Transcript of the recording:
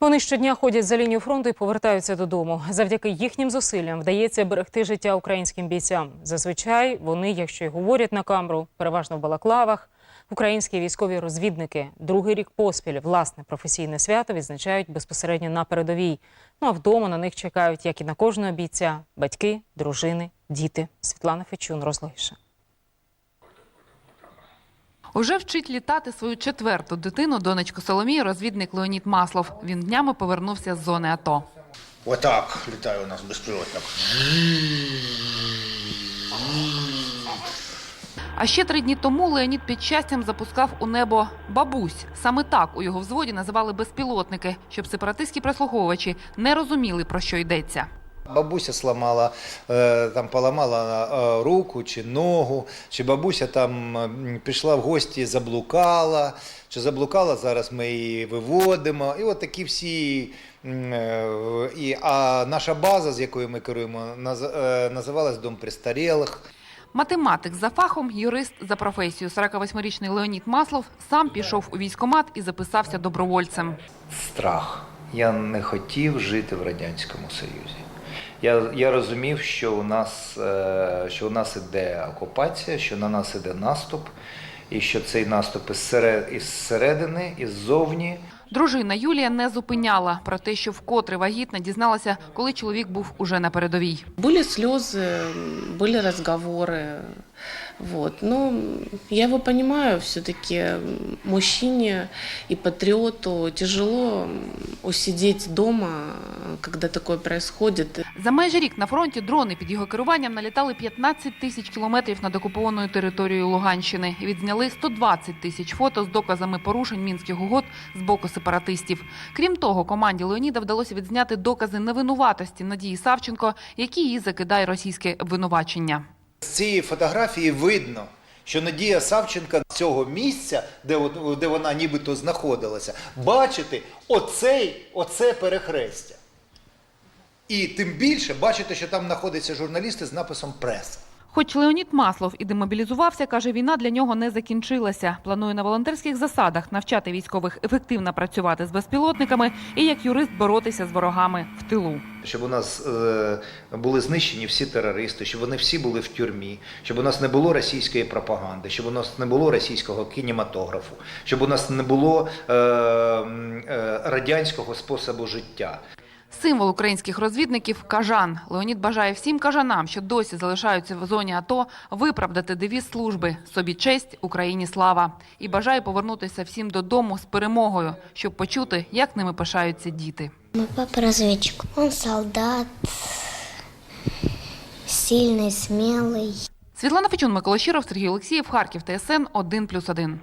Вони щодня ходять за лінію фронту і повертаються додому. Завдяки їхнім зусиллям вдається берегти життя українським бійцям. Зазвичай вони, якщо й говорять на камеру, переважно в балаклавах. Українські військові розвідники другий рік поспіль власне професійне свято відзначають безпосередньо на передовій. Ну а вдома на них чекають, як і на кожного бійця, батьки, дружини, діти. Світлана Фечун розлогіше. Уже вчить літати свою четверту дитину, донечку Соломію, розвідник Леонід Маслов. Він днями повернувся з зони АТО. Отак літає у нас безпілотник. А ще три дні тому Леонід під щастям запускав у небо бабусь. Саме так у його взводі називали безпілотники, щоб сепаратистські прислуховувачі не розуміли, про що йдеться. Бабуся сламала, е, там поламала е, руку чи ногу, чи бабуся там пішла в гості, заблукала, чи заблукала, зараз ми її виводимо. І от такі всі. е, І, а наша база, з якою ми керуємо, наз- називалась Дом престарілих. Математик за фахом, юрист за професією. 48-річний Леонід Маслов сам пішов у військкомат і записався добровольцем. страх. Я не хотів жити в Радянському Союзі. Я, я розумів, що у нас, е, що у нас іде окупація, що на нас іде наступ, і що цей наступ із, серед, із середини, іззовні. Дружина Юлія не зупиняла про те, що вкотре вагітна дізналася, коли чоловік був уже на передовій. Были слезы, были разговоры. Вот. Но я его понимаю, все-таки мужчине и патриоту тяжело усидеть дома, когда такое происходит. За майже рік на фронті дрони під його керуванням налітали 15 тисяч кілометрів над окупованою територією Луганщини. Відзняли 120 тисяч фото з доказами порушень мінських угод з боку сепаратистів. Крім того, команді Леоніда вдалося відзняти докази невинуватості Надії Савченко, які її закидає російське обвинувачення. З цієї фотографії видно, що Надія Савченка цього місця, де, де вона нібито знаходилася, бачити оцей, оце перехрестя. І тим більше бачите, що там знаходяться журналісти з написом преса. Хоч Леонід Маслов і демобілізувався, каже, війна для нього не закінчилася. Планує на волонтерських засадах навчати військових ефективно працювати з безпілотниками і як юрист боротися з ворогами в тилу. Щоб у нас е, були знищені всі терористи, щоб вони всі були в тюрмі, щоб у нас не було російської пропаганди, щоб у нас не було російського кінематографу, щоб у нас не було е, е, радянського способу життя. Символ українських розвідників кажан. Леонід бажає всім кажанам, що досі залишаються в зоні АТО, виправдати девіз служби собі честь, Україні слава. І бажає повернутися всім додому з перемогою, щоб почути, як ними пишаються діти. Мой папа разведчик. Он солдат, сильный, смелый. Світлана Фечун, Микола Щиров, Сергій Олексієв, Харків, ТСН 1+,1.